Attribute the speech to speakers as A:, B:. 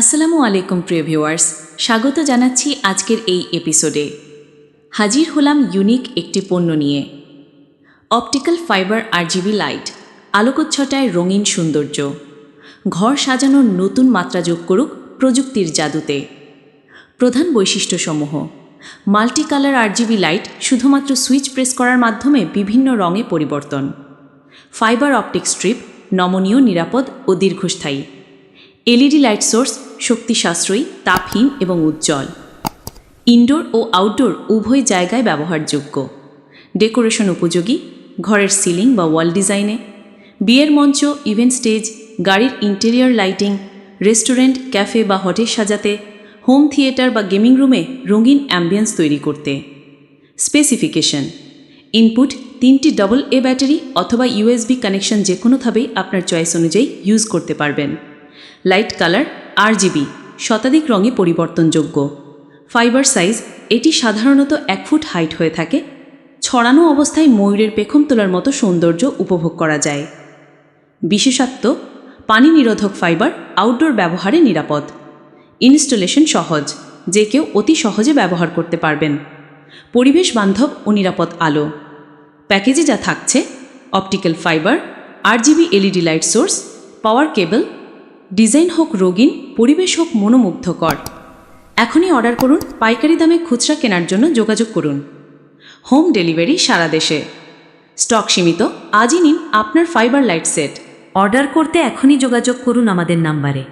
A: আসসালামু আলাইকুম, প্রিয় ভিউয়ার্স। স্বাগত জানাচ্ছি আজকের এই এপিসোডে। হাজির হলাম ইউনিক একটি পণ্য নিয়ে। অপটিক্যাল ফাইবার আরজিবি লাইট, আলোকচ্ছটায় রঙিন সৌন্দর্য। ঘর সাজানোর নতুন মাত্রা যোগ করুক প্রযুক্তির জাদুতে। প্রধান বৈশিষ্ট্যসমূহ মাল্টি কালার আরজিবি লাইট শুধুমাত্র সুইচ প্রেস করার মাধ্যমে বিভিন্ন রঙে পরিবর্তন। ফাইবার অপটিক স্ট্রিপ নমনীয়, নিরাপদ ও দীর্ঘস্থায়ী। এলইডি লাইট সোর্স শক্তি সাশ্রয়ী তাপহীন এবং উজ্জ্বল। ইনডোর ও আউটডোর উভয় জায়গায় ব্যবহারযোগ্য। ডেকোরেশন উপযোগী, ঘরের সিলিং বা ওয়াল ডিজাইনে। বিয়ের মঞ্চ, ইভেন্ট স্টেজ, গাড়ির ইন্টেরিয়র লাইটিং, রেস্টুরেন্ট, ক্যাফে বা হোটেল সাজাতে, হোম থিয়েটার বা গেমিং রুমে রঙিন অ্যাম্বিয়েন্স তৈরি করতে। স্পেসিফিকেশন, ইনপুট তিনটি ডবল এ ব্যাটারি অথবা ইউএসবি কানেকশন যে কোনোভাবেই আপনার চয়েস অনুযায়ী ইউজ করতে পারবেন। লাইট কালার আর জিবি শতাধিক রঙে পরিবর্তনযোগ্য। ফাইবার সাইজ এটি সাধারণত এক ফুট হাইট হয়ে থাকে। ছড়ানো অবস্থায় ময়ূরের পেখম তোলার মতো সৌন্দর্য উপভোগ করা যায়। বিশেষত্ব পানি নিরোধক ফাইবার আউটডোর ব্যবহারে নিরাপদ। ইনস্টলেশন সহজ, যে কেউ অতি সহজে ব্যবহার করতে পারবেন। পরিবেশ বান্ধব ও নিরাপদ আলো। প্যাকেজে যা থাকছে, optical fibre R GB LED light source, power cable design হোক রঙিন, পরিবেশ হোক মনোমুগ্ধকর। এখনই অর্ডার করুন, পাইকারি দামে খুচরা কেনার জন্য যোগাযোগ করুন। হোম ডেলিভারি সারা দেশে। স্টক সীমিত, আজই নিন আপনার ফাইবার লাইট সেট।
B: অর্ডার করতে এখনই যোগাযোগ করুন আমাদের নাম্বারে।